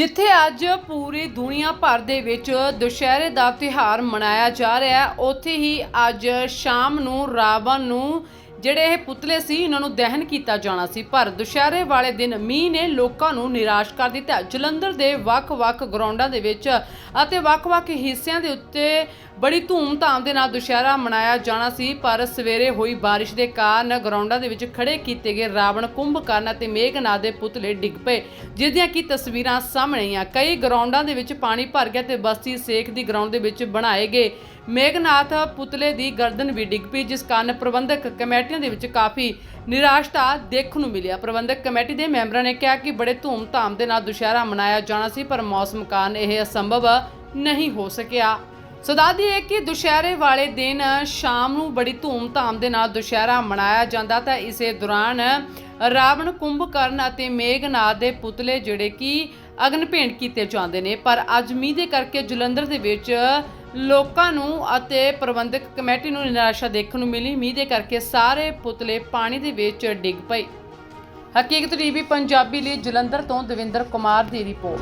ਜਿੱਥੇ ਅੱਜ ਪੂਰੀ ਦੁਨੀਆ ਭਰ ਦੇ ਵਿੱਚ ਦੁਸ਼ਹਿਰੇ ਦਾ ਤਿਉਹਾਰ ਮਨਾਇਆ ਜਾ ਰਿਹਾ ਹੈ, ਉੱਥੇ ਹੀ ਅੱਜ ਸ਼ਾਮ ਨੂੰ ਰਾਵਣ ਨੂੰ ਜਿਹੜੇ ਇਹ ਪੁਤਲੇ ਸੀ, ਇਹਨਾਂ ਨੂੰ ਦਹਨ ਕੀਤਾ ਜਾਣਾ ਸੀ। ਪਰ ਦੁਸ਼ਹਿਰੇ ਵਾਲੇ ਦਿਨ ਮੀਂਹ ਨੇ ਲੋਕਾਂ ਨੂੰ ਨਿਰਾਸ਼ ਕਰ ਦਿੱਤਾ। ਜਲੰਧਰ ਦੇ ਵੱਖ-ਵੱਖ ਗਰਾਊਂਡਾਂ ਦੇ ਵਿੱਚ ਅਤੇ ਵੱਖ-ਵੱਖ ਹਿੱਸਿਆਂ ਦੇ ਉੱਤੇ ਬੜੀ ਧੂਮ-ਧਾਮ ਦੇ ਨਾਲ ਦੁਸ਼ਹਿਰਾ ਮਨਾਇਆ ਜਾਣਾ ਸੀ। ਪਰ ਸਵੇਰੇ ਹੋਈ ਬਾਰਿਸ਼ ਦੇ ਕਾਰਨ ਗਰਾਊਂਡਾਂ ਦੇ ਵਿੱਚ ਖੜੇ ਕੀਤੇ ਗਏ ਰਾਵਣ ਕੁੰਭਕਰਨ ਅਤੇ ਮੇਘਨਾਥ ਦੇ ਪੁਤਲੇ ਡਿੱਗ ਪਏ ਜਿਸ ਦੀਆਂ ਕੀ ਤਸਵੀਰਾਂ ਸਾਹਮਣੇ ਆਈਆਂ। ਕਈ ਗਰਾਊਂਡਾਂ ਦੇ ਵਿੱਚ ਪਾਣੀ ਭਰ ਗਿਆ ਤੇ ਬਸਤੀ ਸੇਖ ਦੀ ਗਰਾਊਂਡ ਦੇ ਵਿੱਚ ਬਣਾਏ ਗਏ ਮੇਘਨਾਥ ਪੁਤਲੇ ਦੀ ਗਰਦਨ ਵੀ ਡਿੱਗ ਪਈ, ਜਿਸ ਕਾਰਨ ਪ੍ਰਬੰਧਕ ਕਮੇਟੀਆਂ ਦੇ ਵਿੱਚ ਕਾਫੀ ਨਿਰਾਸ਼ਤਾ ਦੇਖਣ ਨੂੰ ਮਿਲਿਆ। ਪ੍ਰਬੰਧਕ ਕਮੇਟੀ ਦੇ ਮੈਂਬਰਾਂ ਨੇ ਕਿਹਾ ਕਿ ਬੜੇ ਧੂਮ-ਧਾਮ ਦੇ ਨਾਲ ਦੁਸ਼ਹਿਰਾ ਮਨਾਇਆ ਜਾਣਾ ਸੀ, ਪਰ ਮੌਸਮ ਕਾਰਨ ਇਹ ਅਸੰਭਵ ਨਹੀਂ ਹੋ ਸਕਿਆ। ਸੋ ਦੱਸਦੀ ਹੈ ਕਿ ਦੁਸ਼ਹਿਰੇ ਵਾਲੇ ਦਿਨ ਸ਼ਾਮ ਨੂੰ ਬੜੀ ਧੂਮ-ਧਾਮ ਦੇ ਨਾਲ ਦੁਸ਼ਹਿਰਾ ਮਨਾਇਆ ਜਾਂਦਾ, ਤਾਂ ਇਸੇ ਦੌਰਾਨ ਰਾਵਣ ਕੁੰਭਕਰਨ ਅਤੇ ਮੇਘਨਾਥ ਦੇ ਪੁਤਲੇ ਜਿਹੜੇ ਕਿ ਅਗਨ ਭੇਂਟ ਕੀਤੇ ਜਾਂਦੇ ਨੇ। ਪਰ ਅੱਜ ਮੀਂਹ ਦੇ ਕਰਕੇ ਜਲੰਧਰ ਦੇ ਵਿੱਚ ਲੋਕਾਂ ਨੂੰ ਅਤੇ ਪ੍ਰਬੰਧਕ ਕਮੇਟੀ ਨੂੰ ਨਿਰਾਸ਼ਾ ਦੇਖਣ ਨੂੰ ਮਿਲੀ। ਮੀਂਹ ਦੇ ਕਰਕੇ ਸਾਰੇ ਪੁਤਲੇ ਪਾਣੀ ਦੇ ਵਿੱਚ ਡਿੱਗ ਪਏ। ਹਕੀਕਤ ਟੀਵੀ ਪੰਜਾਬੀ ਲਈ ਜਲੰਧਰ ਤੋਂ ਦਵਿੰਦਰ ਕੁਮਾਰ ਦੀ ਰਿਪੋਰਟ।